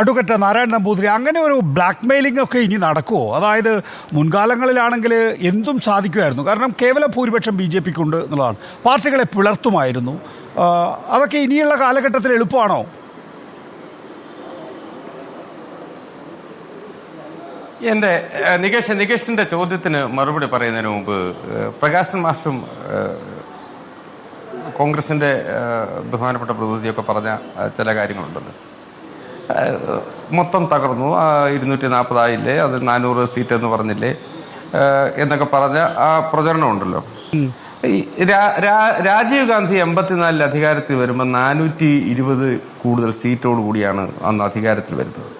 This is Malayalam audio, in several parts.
അഡ്വക്കറ്റ് നാരായണ നമ്പൂതിരി അങ്ങനെ ഒരു ബ്ലാക്ക് മെയിലിംഗ് ഒക്കെ ഇനി നടക്കുമോ അതായത് മുൻകാലങ്ങളിലാണെങ്കിൽ എന്തും സാധിക്കുമായിരുന്നു. കാരണം കേവല ഭൂരിപക്ഷം ബി ജെ പിക്ക് ഉണ്ട് എന്നുള്ളതാണ്. പാർട്ടികളെ പിളർത്തുമായിരുന്നു. അതൊക്കെ ഇനിയുള്ള കാലഘട്ടത്തിൽ എളുപ്പമാണോ? എന്റെ നികേഷ് നികേഷിന്റെ ചോദ്യത്തിന് മറുപടി പറയുന്നതിന് മുമ്പ് പ്രകാശൻ മാഷും കോൺഗ്രസിന്റെ ബഹുമാനപ്പെട്ട പ്രതിനിധിയൊക്കെ പറഞ്ഞ ചില കാര്യങ്ങളുണ്ടല്ലോ. മൊത്തം തകർന്നു. ഇരുന്നൂറ്റി നാൽപ്പതായില്ലേ അത് നാനൂറ് സീറ്റ് എന്ന് പറഞ്ഞില്ലേ എന്നൊക്കെ പറഞ്ഞ ആ പ്രചരണം ഉണ്ടല്ലോ രാജീവ് ഗാന്ധി എൺപത്തിനാലിൽ അധികാരത്തിൽ വരുമ്പോൾ നാനൂറ്റി ഇരുപത് കൂടുതൽ സീറ്റോട് കൂടിയാണ് അന്ന് അധികാരത്തിൽ വരുന്നത്.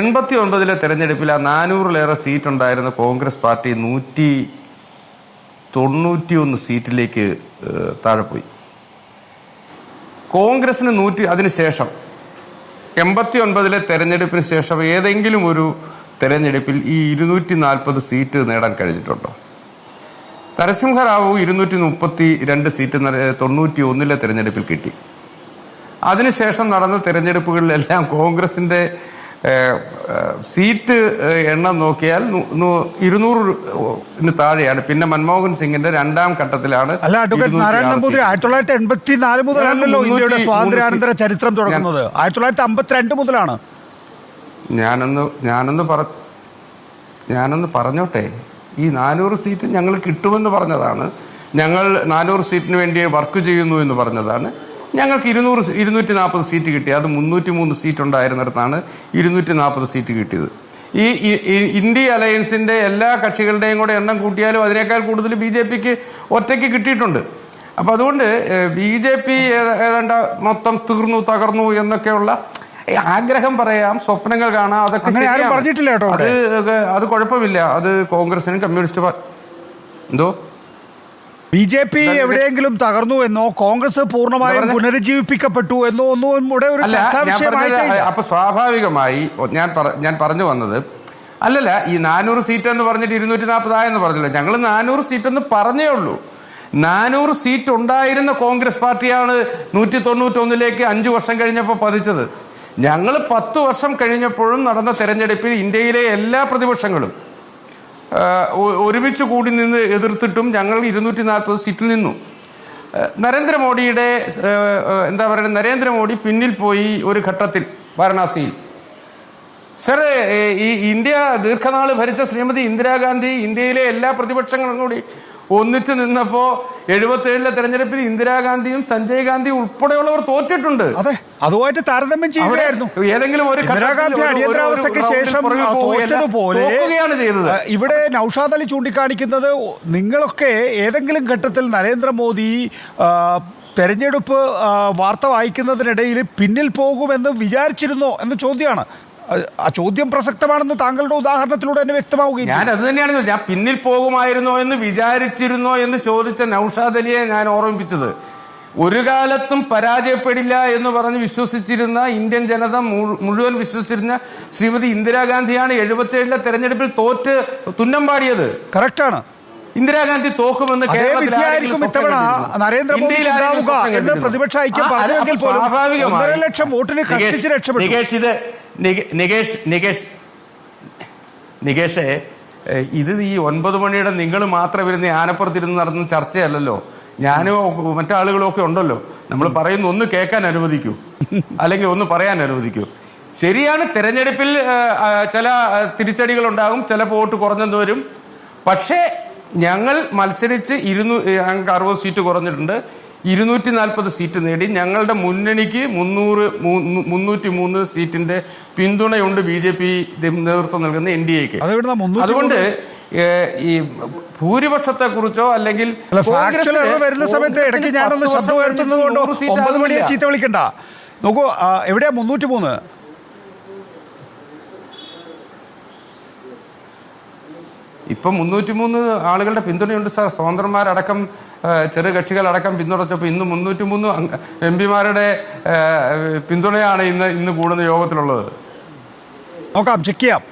എൺപത്തി ഒൻപതിലെ തെരഞ്ഞെടുപ്പിൽ ആ നാനൂറിലേറെ സീറ്റ് ഉണ്ടായിരുന്ന കോൺഗ്രസ് പാർട്ടി നൂറ്റി തൊണ്ണൂറ്റി ഒന്ന് സീറ്റിലേക്ക് താഴെപ്പോയി കോൺഗ്രസിന് നൂറ്റി അതിനുശേഷം എൺപത്തി ഒൻപതിലെ തെരഞ്ഞെടുപ്പിന് ശേഷം ഏതെങ്കിലും ഒരു തെരഞ്ഞെടുപ്പിൽ ഈ ഇരുന്നൂറ്റി നാൽപ്പത് സീറ്റ് നേടാൻ കഴിഞ്ഞിട്ടുണ്ടോ? നരസിംഹറാവു ഇരുന്നൂറ്റി മുപ്പത്തി രണ്ട് സീറ്റ് തൊണ്ണൂറ്റി ഒന്നിലെ തെരഞ്ഞെടുപ്പിൽ കിട്ടി. അതിനുശേഷം നടന്ന തെരഞ്ഞെടുപ്പുകളിലെല്ലാം ഏഹ്, സീറ്റ് എണ്ണം നോക്കിയാൽ ഇരുന്നൂറിന് താഴെയാണ്. പിന്നെ മൻമോഹൻ സിംഗിന്റെ രണ്ടാം ഘട്ടത്തിലാണ് അല്ല അഡ്വക്കേറ്റ് നാരായണ നമ്പൂതിരി ആയിരത്തി തൊള്ളായിരത്തി എൺപത്തി നാല് മുതലാണല്ലോ ഇന്ത്യയുടെ സ്വാതന്ത്ര്യാനന്തര ചരിത്രം തുടങ്ങുന്നത്. ആയിരത്തി തൊള്ളായിരത്തി അമ്പത്തിരണ്ട് മുതലാണ്. ഞാനൊന്ന് ഞാനൊന്ന് പറ ഞാനൊന്ന് പറഞ്ഞോട്ടെ. ഈ നാനൂറ് സീറ്റ് ഞങ്ങൾ കിട്ടുമെന്ന് പറഞ്ഞതാണ്. ഞങ്ങൾ നാനൂറ് സീറ്റിന് വേണ്ടി വർക്ക് ചെയ്യുന്നു എന്ന് പറഞ്ഞതാണ്. ഞങ്ങൾക്ക് ഇരുന്നൂറ് ഇരുന്നൂറ്റി നാൽപ്പത് സീറ്റ് കിട്ടി. അത് മുന്നൂറ്റി മൂന്ന് സീറ്റ് ഉണ്ടായിരുന്നിടത്താണ് ഇരുന്നൂറ്റി നാൽപ്പത് സീറ്റ് കിട്ടിയത്. ഈ ഇന്ത്യ അലയൻസിന്റെ എല്ലാ കക്ഷികളുടെയും കൂടെ എണ്ണം കൂട്ടിയാലും അതിനേക്കാൾ കൂടുതൽ ബി ജെ പിക്ക് ഒറ്റയ്ക്ക് കിട്ടിയിട്ടുണ്ട്. അപ്പോൾ അതുകൊണ്ട് ബി ജെ പി ഏതാണ്ട് മൊത്തം തീർന്നു തകർന്നു എന്നൊക്കെയുള്ള ആഗ്രഹം പറയാം സ്വപ്നങ്ങൾ കാണാം അതൊക്കെ പറഞ്ഞിട്ടില്ല കേട്ടോ അത് അത് കുഴപ്പമില്ല. അത് കോൺഗ്രസിനും കമ്മ്യൂണിസ്റ്റ് എന്തോ? ബി ജെ പി എവിടെയെങ്കിലും തകർന്നു എന്നോ കോൺഗ്രസ് പൂർണമായും പുനരുജ്ജീവിപ്പിക്കപ്പെട്ടു എന്നോ ഒന്നും ഇവിടെ ഒരു അപ്പൊ സ്വാഭാവികമായി ഞാൻ ഞാൻ പറഞ്ഞു വന്നത് അല്ലല്ല ഈ നാനൂറ് സീറ്റ് എന്ന് പറഞ്ഞിട്ട് ഇരുന്നൂറ്റി നാൽപ്പതായെന്ന് പറഞ്ഞില്ല. ഞങ്ങൾ നാനൂറ് സീറ്റ് എന്ന് പറഞ്ഞേ ഉള്ളൂ. നാനൂറ് സീറ്റ് ഉണ്ടായിരുന്ന കോൺഗ്രസ് പാർട്ടിയാണ് നൂറ്റി തൊണ്ണൂറ്റൊന്നിലേക്ക് അഞ്ചു വർഷം കഴിഞ്ഞപ്പോൾ പതിച്ചത്. ഞങ്ങൾ പത്ത് വർഷം കഴിഞ്ഞപ്പോഴും നടന്ന തെരഞ്ഞെടുപ്പിൽ ഇന്ത്യയിലെ എല്ലാ പ്രതിപക്ഷങ്ങളും ഒരുമിച്ച് കൂടി നിന്ന് എതിർത്തിട്ടും ഞങ്ങൾ ഇരുന്നൂറ്റി നാൽപ്പത് സീറ്റിൽ നിന്നു. നരേന്ദ്രമോദിയുടെ എന്താ പറയുക നരേന്ദ്രമോദി പിന്നിൽ പോയി ഒരു ഘട്ടത്തിൽ വാരണാസിയിൽ. സർ ഈ ഇന്ത്യ ദീർഘനാൾ ഭരിച്ച ശ്രീമതി ഇന്ദിരാഗാന്ധി ഇന്ത്യയിലെ എല്ലാ പ്രതിപക്ഷങ്ങളും കൂടി ഒന്നിച്ചു നിന്നപ്പോ എഴുപത്തി തെരഞ്ഞെടുപ്പിൽ ഇന്ദിരാഗാന്ധിയും സഞ്ജയ് ഗാന്ധിയും ഉൾപ്പെടെയുള്ളവർ തോറ്റിട്ടുണ്ട്. അതെ അതുമായിട്ട് താരതമ്യം ചെയ്യുകയായിരുന്നു. ഏതെങ്കിലും ഒരു അടിയന്തരാവസ്ഥയ്ക്ക് ശേഷം തോറ്റതുപോലെ ചെയ്തത്. ഇവിടെ നൌഷാദ് അലി ചൂണ്ടിക്കാണിക്കുന്നത് നിങ്ങളൊക്കെ ഏതെങ്കിലും ഘട്ടത്തിൽ നരേന്ദ്രമോദി തെരഞ്ഞെടുപ്പ് വാർത്ത വായിക്കുന്നതിനിടയിൽ പിന്നിൽ പോകുമെന്ന് വിചാരിച്ചിരുന്നോ എന്ന ചോദ്യമാണ്. ആ, ചോദ്യം പ്രസക്തമാണെന്ന് താങ്കളുടെ ഉദാഹരണത്തിലൂടെ തന്നെ വ്യക്തമാവുകയും ഞാൻ അത് തന്നെയാണ് ഞാൻ പിന്നിൽ പോകുമായിരുന്നോ എന്ന് വിചാരിച്ചിരുന്നോ എന്ന് ചോദിച്ച നൌഷാദ് അലിയെ ഞാൻ ഓർമ്മിപ്പിച്ചത്. ഒരു കാലത്തും പരാജയപ്പെടില്ല എന്ന് പറഞ്ഞ് വിശ്വസിച്ചിരുന്ന ഇന്ത്യൻ ജനത മുഴുവൻ വിശ്വസിച്ചിരുന്ന ശ്രീമതി ഇന്ദിരാഗാന്ധിയാണ് എഴുപത്തിയേഴിലെ തെരഞ്ഞെടുപ്പിൽ തോറ്റ് തുന്നം പാടിയത്. കറക്റ്റാണ്. ഇന്ദിരാഗാന്ധി തോക്കുമെന്ന് കേരളത്തിൽ പ്രതിപക്ഷ ഐക്യം പറഞ്ഞെങ്കിൽ പോലും ലക്ഷം വോട്ടിന് കഷ്ടിച്ച് രക്ഷപ്പെട്ടു. നികേഷ് നികേഷ് നികേഷ് ഇത് ഈ ഒൻപത് മണിയുടെ നിങ്ങൾ മാത്രം വരുന്ന ആനപ്പുറത്തിരുന്ന് നടന്ന ചർച്ചയല്ലല്ലോ. ഞാനും ഒക്കെ മറ്റാളുകളും ഒക്കെ ഉണ്ടല്ലോ. നമ്മൾ പറയുന്ന ഒന്ന് കേൾക്കാൻ അനുവദിക്കൂ. അല്ലെങ്കിൽ ഒന്ന് പറയാൻ അനുവദിക്കൂ. ശരിയാണ് തിരഞ്ഞെടുപ്പിൽ ചില തിരിച്ചടികൾ ഉണ്ടാകും ചില വോട്ട് കുറഞ്ഞെന്ന് വരും. പക്ഷേ ഞങ്ങൾ മത്സരിച്ച് ഇരുന്നൂ ഞങ്ങൾക്ക് അറുപത് സീറ്റ് കുറഞ്ഞിട്ടുണ്ട്. ഇരുന്നൂറ്റി നാൽപ്പത് സീറ്റ് നേടി. ഞങ്ങളുടെ മുന്നണിക്ക് മുന്നൂറ് മുന്നൂറ്റി മൂന്ന് സീറ്റിന്റെ പിന്തുണയുണ്ട് ബി ജെ പി നേതൃത്വം നൽകുന്ന എൻ ഡി എക്ക് അതുകൊണ്ട് ഈ ഭൂരിപക്ഷത്തെ കുറിച്ചോ അല്ലെങ്കിൽ വരുന്ന സമയത്ത് ഇടയ്ക്ക് ഞാനൊന്ന് ശബ്ദം ഉയർത്തുന്നത് കൊണ്ട് ഒമ്പത് മണിയെ ചീത്ത വിളിക്കണ്ട. നോക്കൂ എവിടെയാ മുന്നൂറ്റി മൂന്ന് ഇപ്പൊ മുന്നൂറ്റി മൂന്ന് ആളുകളുടെ പിന്തുണയുണ്ട് സാർ. സ്വതന്ത്രന്മാരടക്കം ചെറിയ ചെറു കക്ഷികളടക്കം പിന്തുണച്ചപ്പോൾ ഇന്ന് മുന്നൂറ്റി മൂന്ന് എം പിമാരുടെ പിന്തുണയാണ് ഇന്ന് ഇന്ന് കൂടുന്ന യോഗത്തിലുള്ളത്. നോക്കാം ചെക്ക് ചെയ്യാം.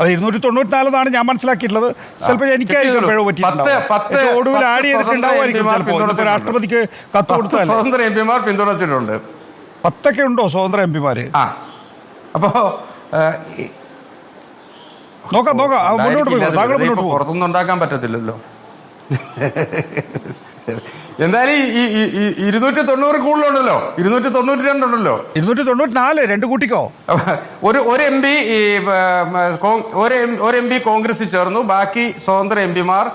അത് ഇരുന്നൂറ്റി തൊണ്ണൂറ്റിനാലെന്നാണ് ഞാൻ മനസ്സിലാക്കിയിട്ടുള്ളത്. ചിലപ്പോൾ എനിക്കായിരിക്കും പിഴവ് പറ്റിയിട്ടുണ്ടാവുക. ഒടുവിൽ ആഡ് ചെയ്തിട്ടുണ്ടാവുമായിരിക്കും ചിലപ്പോൾ. രാഷ്ട്രപതിക്ക് കത്ത് കൊടുത്താൽ സ്വതന്ത്ര എം പിമാർ പിന്തുണച്ചിട്ടുണ്ട്. പത്തൊക്കെ ഉണ്ടോ സ്വതന്ത്ര എം പിമാര്? ആ. അപ്പോ ആ, ഈ- നോക്കാം നോക്കാം. മുന്നോട്ട് ഉണ്ടായിരിക്കില്ല, താങ്കൾ മുന്നോട്ട് പോകും പുറത്തൊന്നും ഉണ്ടാക്കാൻ പറ്റത്തില്ലല്ലോ. എന്തായാലും ഈ ഇരുന്നൂറ്റി തൊണ്ണൂറ് കൂടുതലുണ്ടല്ലോ. ഇരുന്നൂറ്റി തൊണ്ണൂറ്റി രണ്ടുണ്ടല്ലോ ഇരുന്നൂറ്റി തൊണ്ണൂറ്റി നാല് രണ്ട് കൂട്ടിക്കോ? ഒരു ഒരു എം പി ഒരു എം- ഒരു എം പി കോൺഗ്രസിൽ ചേർന്നു. ബാക്കി സ്വതന്ത്ര എം പിമാർ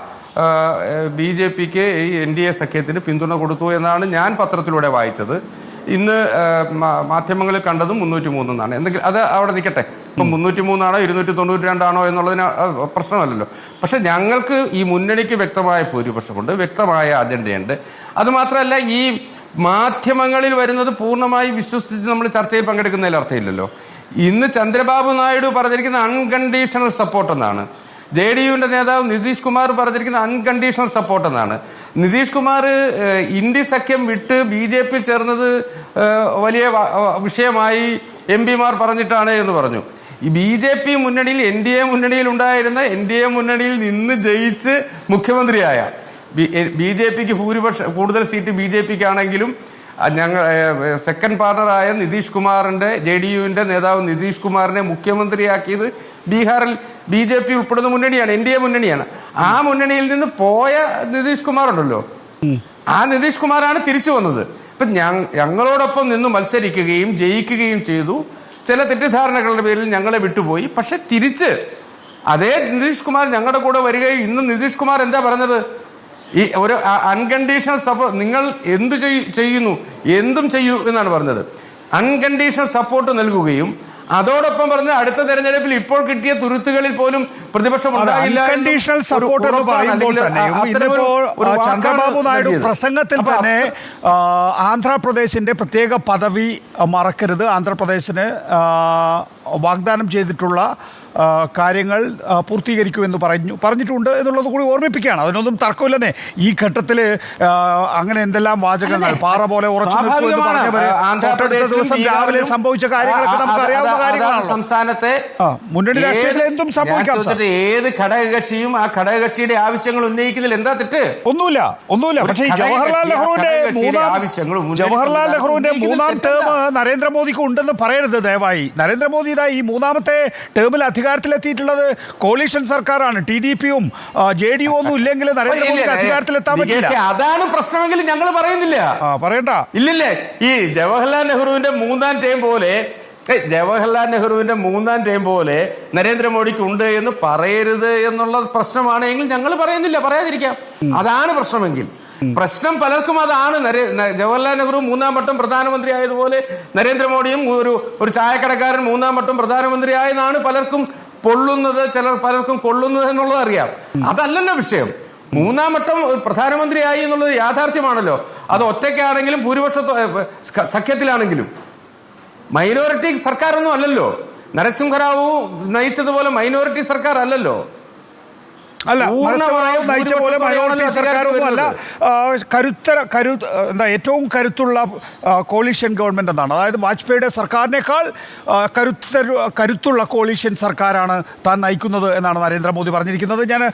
ബി ജെ പിക്ക് ഈ എൻ ഡി എ സഖ്യത്തിന് പിന്തുണ കൊടുത്തു എന്നാണ് ഞാൻ പത്രത്തിലൂടെ വായിച്ചത്. ഇന്ന് മാധ്യമങ്ങളിൽ കണ്ടതും മുന്നൂറ്റി മൂന്നെന്നാണ് എന്തെങ്കിലും അത് അവിടെ നിൽക്കട്ടെ. ഇപ്പം മുന്നൂറ്റി മൂന്നാണോ ഇരുന്നൂറ്റി തൊണ്ണൂറ്റി രണ്ടാണോ എന്നുള്ളതിന് പ്രശ്നമല്ലല്ലോ. പക്ഷെ ഞങ്ങൾക്ക് ഈ മുന്നണിക്ക് വ്യക്തമായ ഭൂരിപക്ഷമുണ്ട് വ്യക്തമായ അജണ്ടയുണ്ട്. അതുമാത്രമല്ല ഈ മാധ്യമങ്ങളിൽ വരുന്നത് പൂർണമായി വിശ്വസിച്ച് നമ്മൾ ചർച്ചയിൽ പങ്കെടുക്കുന്നതിൽ അർത്ഥമില്ലല്ലോ. ഇന്ന് ചന്ദ്രബാബു നായിഡു പറഞ്ഞിരിക്കുന്ന അൺകണ്ടീഷണൽ സപ്പോർട്ട് എന്നാണ്. ജെ ഡി യുവിന്റെ നേതാവ് നിതീഷ് കുമാർ പറഞ്ഞിരിക്കുന്ന അൺകണ്ടീഷണൽ സപ്പോർട്ട് എന്നാണ്. നിതീഷ് കുമാർ ഇന്ത്യ സഖ്യം വിട്ട് ബി ജെ പി ചേർന്നത് വലിയ വിഷയമായി എം പിമാർ പറഞ്ഞിട്ടാണ് എന്ന് പറഞ്ഞു. ഈ ബി ജെ പി മുന്നണിയിൽ എൻ ഡി എ മുന്നണിയിൽ ഉണ്ടായിരുന്ന എൻ ഡി എ മുന്നണിയിൽ നിന്ന് ജയിച്ച് മുഖ്യമന്ത്രിയായ ബി ജെ പിക്ക് ഭൂരിപക്ഷം കൂടുതൽ സീറ്റ് ബി ജെ പിക്ക് ആണെങ്കിലും ഞങ്ങൾ സെക്കൻഡ് പാർട്ണറായ നിതീഷ് കുമാറിന്റെ ജെ ഡി യുവിന്റെ നേതാവ് നിതീഷ് കുമാറിനെ മുഖ്യമന്ത്രിയാക്കിയത് ബീഹാറിൽ ബി ജെ പി ഉൾപ്പെടുന്ന മുന്നണിയാണ് എൻ ഡി എ മുന്നണിയാണ്. ആ മുന്നണിയിൽ നിന്ന് പോയ നിതീഷ് കുമാർ ഉണ്ടല്ലോ. ആ നിതീഷ് കുമാറാണ് തിരിച്ചു വന്നത്. ഇപ്പൊ ഞങ്ങളോടൊപ്പം നിന്ന് മത്സരിക്കുകയും ജയിക്കുകയും ചെയ്തു. ചില തെറ്റിദ്ധാരണകളുടെ പേരിൽ ഞങ്ങളെ വിട്ടുപോയി. പക്ഷെ തിരിച്ച് അതേ നിതീഷ് കുമാർ ഞങ്ങളുടെ കൂടെ വരികയും ഇന്ന് നിതീഷ് കുമാർ എന്താ പറഞ്ഞത്? ഈ ഒരു അൺകണ്ടീഷണൽ സപ്പോർട്ട് നിങ്ങൾ എന്തു ചെയ്യുന്നു? എന്തും ചെയ്യൂ എന്നാണ് പറഞ്ഞത്. അൺകണ്ടീഷണൽ സപ്പോർട്ട് നൽകുകയും അതോടൊപ്പം പറഞ്ഞ അടുത്ത തെരഞ്ഞെടുപ്പിൽ ഇപ്പോൾ കിട്ടിയ തുരുത്തുകളിൽ പോലും പ്രതിപക്ഷം ഉണ്ടാകില്ല കണ്ടീഷണൽ സപ്പോർട്ട് എന്ന് പറയുമ്പോൾ തന്നെ ചന്ദ്രബാബു നായിഡു പ്രസംഗത്തിൽ തന്നെ ആന്ധ്രാപ്രദേശിന്റെ പ്രത്യേക പദവി മറക്കരുത്. ആന്ധ്രാപ്രദേശിന് വാഗ്ദാനം ചെയ്തിട്ടുള്ള കാര്യങ്ങൾ പൂർത്തീകരിക്കുമെന്ന് പറഞ്ഞു പറഞ്ഞിട്ടുണ്ട് എന്നുള്ളത് കൂടി ഓർമ്മിപ്പിക്കുകയാണ്. അതിനൊന്നും തർക്കമില്ലെന്നേ. ഈ ഘട്ടത്തിൽ അങ്ങനെ എന്തെല്ലാം വാചകങ്ങൾ പാറ പോലെ ഉറച്ചു ദിവസം രാവിലെ സംഭവിച്ച കാര്യങ്ങളൊക്കെ നമുക്ക് അറിയാവുന്ന സംസ്ഥാനത്തെ മുന്നണി രാഷ്ട്രീയത്തിൽ എന്തും സംഭവിക്കാം, ഏത് ഘടകകക്ഷിയും ആ ഘടകകക്ഷിയുടെ ആവശ്യങ്ങൾ ഉന്നയിക്കുന്നതിൽ എന്താ തെറ്റ്? ഒന്നുമില്ല ഒന്നുമില്ല. പക്ഷേ ജവഹർലാൽ നെഹ്റുവിന്റെ മൂന്നാം ജവഹർലാൽ നെഹ്റുവിന്റെ മൂന്നാം ടേം? നരേന്ദ്രമോദിക്ക് ഉണ്ടെന്ന് പറയരുത് ദയവായി. നരേന്ദ്രമോദി ഇതായി ഈ മൂന്നാമത്തെ ടേമിൽ അധികാരത്തിലെത്തിയിട്ടുള്ളത് കോളീഷൻ സർക്കാരാണ്. ടി ഡി പിയും ജെ ഡി യു ഒന്നും ഇല്ലെങ്കിൽ നരേന്ദ്രമോദിക്ക് അധികാരത്തിലെത്താൻ പറ്റില്ല. അതാണ് പ്രശ്നമെങ്കിൽ ഞങ്ങൾ പറയുന്നില്ല. പറയണ്ട. ഇല്ലില്ലേ? ഈ ജവഹർലാൽ നെഹ്റുവിന്റെ മൂന്നാം ടേം പോലെ ജവഹർലാൽ നെഹ്റുവിന്റെ മൂന്നാം ടേം പോലെ നരേന്ദ്രമോദിക്ക് ഉണ്ട് എന്ന് പറയരുത് എന്നുള്ള പ്രശ്നമാണ് എങ്കിൽ ഞങ്ങൾ പറയുന്നില്ല. പറയാതിരിക്കാം. അതാണ് പ്രശ്നമെങ്കിൽ. പ്രശ്നം പലർക്കും അതാണ്. ജവഹർലാൽ നെഹ്റു മൂന്നാം വട്ടം പ്രധാനമന്ത്രി ആയതുപോലെ നരേന്ദ്രമോദിയും ഒരു ഒരു ചായക്കടക്കാരൻ മൂന്നാം വട്ടം പ്രധാനമന്ത്രി ആയതാണ് പലർക്കും പൊള്ളുന്നത് ചിലർ പലർക്കും കൊള്ളുന്നത് എന്നുള്ളത് അറിയാം. അതല്ലല്ലോ വിഷയം. മൂന്നാം വട്ടം പ്രധാനമന്ത്രിയായി എന്നുള്ളത് യാഥാർത്ഥ്യമാണല്ലോ. അത് ഒറ്റയ്ക്കാണെങ്കിലും ഭൂരിപക്ഷ സഖ്യത്തിലാണെങ്കിലും. മൈനോറിറ്റി സർക്കാരൊന്നും അല്ലല്ലോ. നരസിംഹറാവു നയിച്ചതുപോലെ മൈനോറിറ്റി സർക്കാർ അല്ലല്ലോ. അല്ല പൂർണമായ നയിച്ച പോലെ മൈനോറിറ്റി സർക്കാരൊന്നും അല്ല കരുത്തര കരു എന്താ ഏറ്റവും കരുത്തുള്ള കോളീഷ്യൻ ഗവൺമെന്റ് എന്നാണ്. അതായത് വാജ്പേയിയുടെ സർക്കാരിനേക്കാൾ കരുത്തര കരുത്തുള്ള കോളീഷ്യൻ സർക്കാരാണ് താൻ നയിക്കുന്നത് എന്നാണ് നരേന്ദ്രമോദി പറഞ്ഞിരിക്കുന്നത്. ഞാൻ